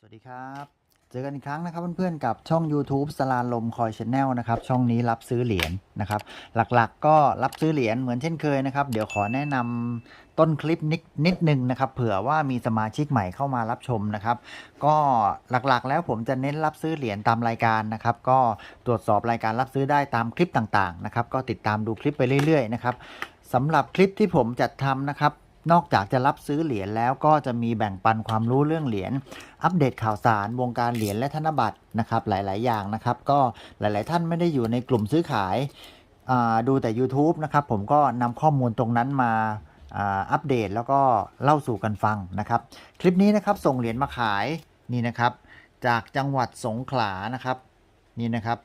สวัสดีครับ เจอกันอีกครั้งนะครับเพื่อนๆกับช่อง YouTube สลาลมคอยชแนลนะครับช่องนี้รับซื้อเหรียญนะครับ หลักๆก็รับซื้อเหรียญเหมือนเช่นเคยนะครับ เดี๋ยวขอแนะนำต้นคลิปนิดนิดนึงนะครับ เผื่อว่ามีสมาชิกใหม่เข้ามารับชมนะครับ ก็หลักๆแล้วผมจะเน้นรับซื้อเหรียญตามรายการนะครับ ก็ตรวจสอบรายการรับซื้อได้ตามคลิปต่างๆนะครับ ก็ติดตามดูคลิปไปเรื่อยๆนะครับสำหรับคลิปที่ผมจัดทำนะครับ นอกจากจะรับซื้อเหรียญแล้วก็จะมีแบ่งปันความรู้เรื่องเหรียญอัปเดตข่าวสารวงการเหรียญและธนบัตรนะครับหลาย ๆ อย่างนะครับ ก็หลาย ๆ ท่านไม่ได้อยู่ในกลุ่มซื้อขายาดูแต่ YouTube นะครับ ผมก็นำข้อมูลตรงนั้นมาอัปเดตแล้วก็เล่าสู่กันฟังนะครับ คลิปนี้นะครับส่งเหรียญมาขายนี่นะครับ จากจังหวัดสงขลานะครับนี่นะครับ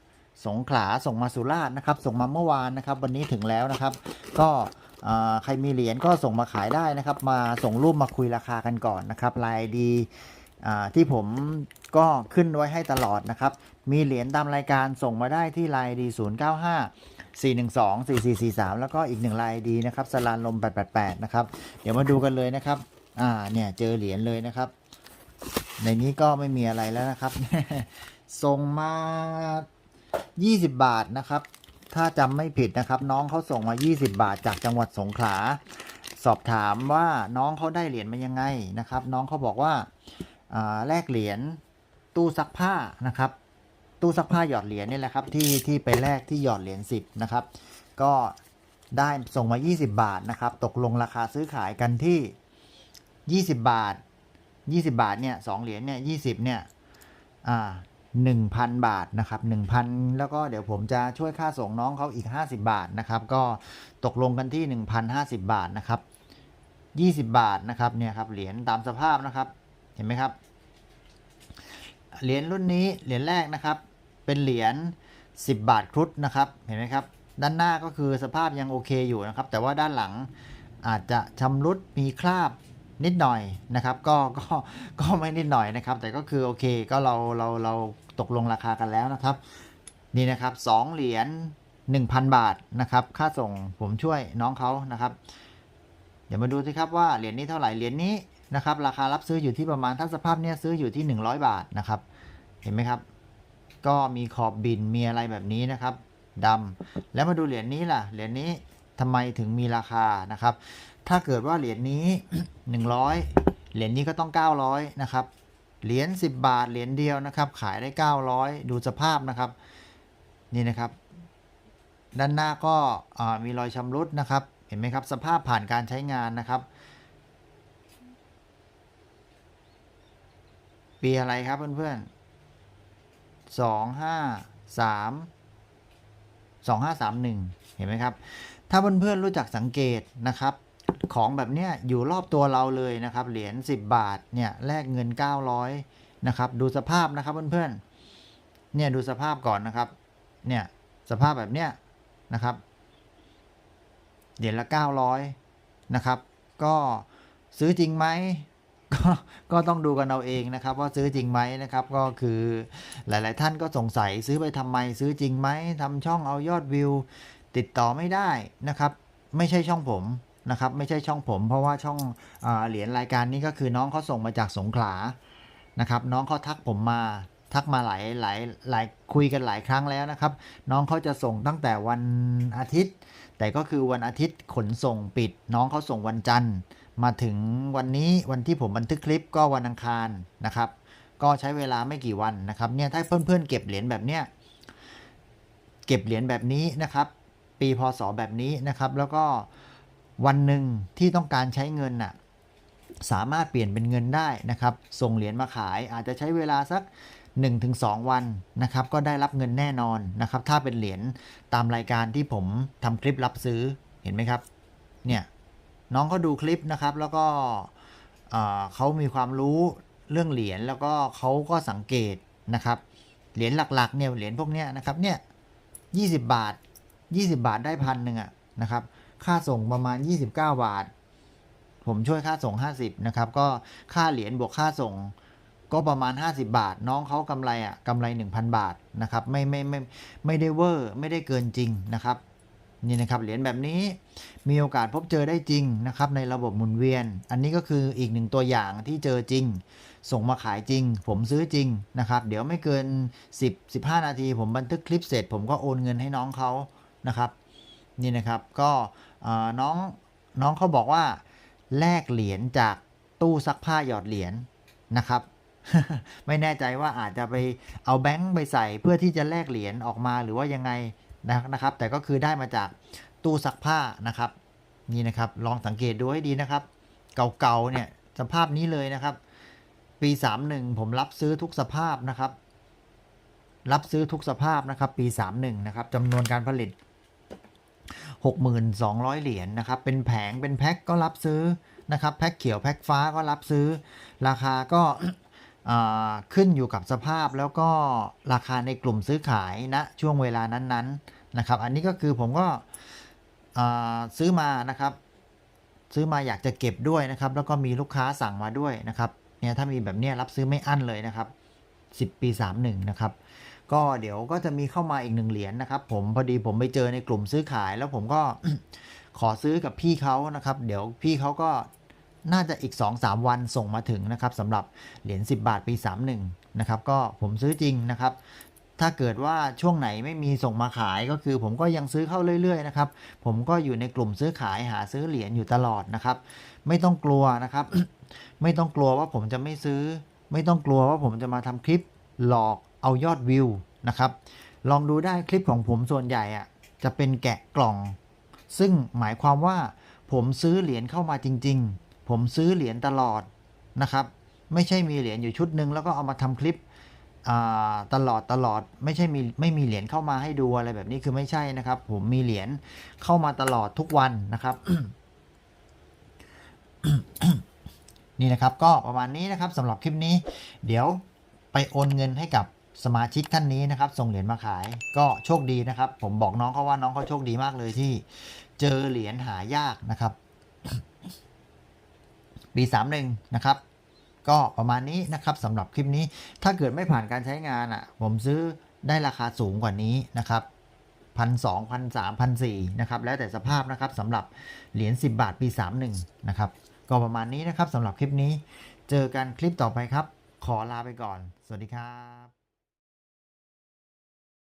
สงขลาส่งมาสุราษฎร์นะครับ ส่งมาเมื่อวานนะครับ วันนี้ถึงแล้วนะครับ ก็ ใครมีเหรียญก็ส่งมาขายได้นะครับ มาส่งรูปมาคุยราคากันก่อนนะครับลายดีที่ผมก็ขึ้นไว้ให้ตลอดนะครับ มีเหรียญตามรายการส่งมาได้ที่ไลน์ดี0 9 5 4 1 2 4 4 4 3 แล้วก็อีกหนึ่งลน์ดีนะครับสลานลม 888 นะครับ เดี๋ยวมาดูกันเลยนะครับ อ่า เนี่ย เจอเหรียญเลยนะครับ ในนี้ก็ไม่มีอะไรแล้วนะครับ ส่งมา 20 บาทนะครับ ถ้าจำไม่ผิดนะครับ น้องเขาส่งมา 20 บาทจากจังหวัดสงขลา สอบถามว่าน้องเขาได้เหรียญมายังไงนะครับ น้องเขาบอกว่าาแลกเหรียญตู้ซักผ้านะครับ ตู้ซักผ้าหยอดเหรียญนี่แหละครับที่ที่ไปแลกที่หยอดเหรียญ10นะครับ ก็ได้ส่งมา 20 บาทนะครับ ตกลงราคาซื้อขายกันที่ 20 บาท 20 บาทเนี่ยสองเหรียญเนี่ย20เนี่ยอ่า 1,000 บาทนะครับ1,000 แล้วก็เดี๋ยวผมจะช่วยค่าส่งน้องเขาอีก 50 บาทนะครับ ก็ตกลงกันที่ 1,050 บาทนะครับ 20 บาทนะครับเนี่ยครับเหรียญตามสภาพนะครับเห็นไหมครับเหรียญรุ่นนี้เหรียญแรกนะครับ เป็นเหรียญ10 บาทครุฑนะครับเห็นไหมครับ ด้านหน้าก็คือสภาพยังโอเคอยู่นะครับ แต่ว่าด้านหลังอาจจะชำรุดมีคราบ นิดหน่อยนะครับ ก็ก็ก็ไม่นิดหน่อยนะครับ แต่ก็คือโอเคก็เราเราเราตกลงราคากันแล้วนะครับ นี่นะครับสองเหรียญ1,000 บาทนะครับ ค่าส่งผมช่วยน้องเขานะครับ เดี๋ยวมาดูสิครับว่าเหรียญนี้เท่าไหร่เหรียญนี้นะครับ ราคารับซื้ออยู่ที่ประมาณถ้าสภาพเนี้ยซื้ออยู่ที่ 100 บาทนะครับ เห็นไหมครับ ก็มีขอบบินมีอะไรแบบนี้นะครับดำแล้วมาดูเหรียญนี้ล่ะเหรียญนี้ ทำไมถึงมีราคานะครับ ถ้าเกิดว่าเหรียญนี้ 100 เหรียญนี้ก็ต้อง 900 นะครับ เหรียญ10 บาทเหรียญเดียวนะครับ ขายได้ 900 ดูสภาพนะครับ นี่นะครับ ด้านหน้าก็มีรอยชำรุดนะครับ เห็นไหมครับ สภาพผ่านการใช้งานนะครับ ปีอะไรครับเพื่อนๆสองห้าสามสองห้าสามหนึ่งเห็นไหมครับ ถ้าเพื่อนๆรู้จักสังเกตนะครับ ของแบบเนี้ยอยู่รอบตัวเราเลยนะครับ เหรียญ10 บาทเนี่ยแลกเงิน 900นะครับ ดูสภาพนะครับเพื่อนๆเนี่ยดูสภาพก่อนนะครับ เนี่ยสภาพแบบเนี้ยนะครับเหรียญละ 900นะครับ ก็ซื้อจริงไหมก็ก็ต้องดูกันเอาเองนะครับ ว่าซื้อจริงไหมนะครับ ก็คือหลาย ๆ ท่านก็สงสัยซื้อไปทำไมซื้อจริงไหมทำช่องเอายอดวิว ติดต่อไม่ได้นะครับ ไม่ใช่ช่องผมนะครับ ไม่ใช่ช่องผม เพราะว่าช่องอเหรียญรายการนี้ก็คือน้องเขาส่งมาจากสงขลานะครับ น้องเขาทักผมมาทักมาหลายหลายหลายคุยกันหลายครั้งแล้วนะครับ น้องเขาจะส่งตั้งแต่วันอาทิตย์ แต่ก็คือวันอาทิตย์ขนส่งปิด น้องเขาส่งวันจันทร์ มาถึงวันนี้วันที่ผมบันทึกคลิปก็วันอังคารนะครับ ก็ใช้เวลาไม่กี่วันนะครับเนี่ยถ้าเพื่อนๆเก็บเหรียญแบบเนี้ยเก็บเหรียญแบบนี้นะครับ ปีพศแบบนี้นะครับ แล้วก็วันหนึ่งที่ต้องการใช้เงินน่ะสามารถเปลี่ยนเป็นเงินได้นะครับ ส่งเหรียญมาขายอาจจะใช้เวลาสัก 1-2 วันนะครับ ก็ได้รับเงินแน่นอนนะครับ ถ้าเป็นเหรียญตามรายการที่ผมทำคลิปรับซื้อเห็นไหมครับ เนี่ยน้องเขาดูคลิปนะครับ แล้วก็เขามีความรู้เรื่องเหรียญแล้วก็เขาก็สังเกตนะครับ เหรียญหลักๆเนี่ยเหรียญพวกเนี้ยนะครับเนี่ย20บาท 20 บาทได้พันหนึ่งอะนะครับ ค่าส่งประมาณ 29 บาท ผมช่วยค่าส่ง 50 นะครับ ก็ค่าเหรียญบวกค่าส่งก็ประมาณ 50 บาท น้องเขากำไรอะกำไร 1,000 บาทนะครับไม่ไม่ไม่ไม่ได้เวอร์ไม่ได้เกินจริงนะครับนี่นะครับเหรียญแบบนี้มีโอกาสพบเจอได้จริงนะครับในระบบหมุนเวียน อันนี้ก็คืออีกหนึ่งตัวอย่างที่เจอจริง ส่งมาขายจริง ผมซื้อจริงนะครับ เดี๋ยวไม่เกิน 10 15 นาที ผมบันทึกคลิปเสร็จ ผมก็โอนเงินให้น้องเขา นะครับนี่นะครับก็น้องน้องเขาบอกว่าแลกเหรียญจากตู้ซักผ้าหยอดเหรียญนะครับ ไม่แน่ใจว่าอาจจะไปเอาแบงค์ไปใส่เพื่อที่จะแลกเหรียญออกมาหรือว่ายังไงนะนะครับ แต่ก็คือได้มาจากตู้ซักผ้านะครับ นี่นะครับ ลองสังเกตดูให้ดีนะครับ เก่าๆเนี่ยสภาพนี้เลยนะครับ ปี 31 ผมรับซื้อทุกสภาพนะครับ รับซื้อทุกสภาพนะครับ ปี 31 นะครับจำนวนการผลิต 6,200 เหรียญนะครับ เป็นแผงเป็นแพ็คก็รับซื้อนะครับ แพ็คเขียวแพ็คฟ้าก็รับซื้อ ราคาก็ขึ้นอยู่กับสภาพแล้วก็ราคาในกลุ่มซื้อขายณช่วงเวลานั้นๆนะครับ อันนี้ก็คือผมก็ซื้อมานะครับ ซื้อมาอยากจะเก็บด้วยนะครับ แล้วก็มีลูกค้าสั่งมาด้วยนะครับเนี่ยถ้ามีแบบเนี้ยรับซื้อไม่อั้นเลยนะครับ 10 ปี 31 นะครับ ก็เดี๋ยวก็จะมีเข้ามาอีกหนึ่งเหรียญนะครับ ผมพอดีผมไปเจอในกลุ่มซื้อขาย แล้วผมก็ขอซื้อกับพี่เขานะครับ เดี๋ยวพี่เขาก็น่าจะอีก 2-3 วันส่งมาถึงนะครับสำหรับเหรียญ10 บาทปี 31 นะครับ ก็ผมซื้อจริงนะครับ ถ้าเกิดว่าช่วงไหนไม่มีส่งมาขายก็คือ ผมก็ยังซื้อเข้าเรื่อยๆนะครับ ผมก็อยู่ในกลุ่มซื้อขายหาซื้อเหรียญอยู่ตลอดนะครับ ไม่ต้องกลัวนะครับ ไม่ต้องกลัวว่าผมจะไม่ซื้อ ไม่ต้องกลัวว่าผมจะมาทำคลิปหลอก เอายอดวิวนะครับ ลองดูได้คลิปของผมส่วนใหญ่อะจะเป็นแกะกล่อง ซึ่งหมายความว่าผมซื้อเหรียญเข้ามาจริง ๆ ผมซื้อเหรียญตลอดนะครับ ไม่ใช่มีเหรียญอยู่ชุดหนึ่งแล้วก็เอามาทำคลิปตลอดตลอดไม่ใช่มีไม่มีเหรียญเข้ามาให้ดูอะไรแบบนี้คือไม่ใช่นะครับ ผมมีเหรียญเข้ามาตลอดทุกวันนะครับ นี่นะครับก็ประมาณนี้นะครับสำหรับคลิปนี้ เดี๋ยวไปโอนเงินให้กับ สมาชิกท่านนี้นะครับ ส่งเหรียญมาขายก็โชคดีนะครับ ผมบอกน้องเขาว่าน้องเขาโชคดีมากเลยที่ เจอเหรียญหายากนะครับ ปีสามหนึ่งนะครับ ก็ประมาณนี้นะครับสำหรับคลิปนี้ ถ้าเกิดไม่ผ่านการใช้งานอะ ผมซื้อได้ราคาสูงกว่านี้นะครับพันสองพันสามพันสี่นะครับ แล้วแต่สภาพนะครับสำหรับเหรียญ10 บาทปี 31 นะครับ ก็ประมาณนี้นะครับสำหรับคลิปนี้ เจอกันคลิปต่อไปครับ ขอลาไปก่อน สวัสดีครับ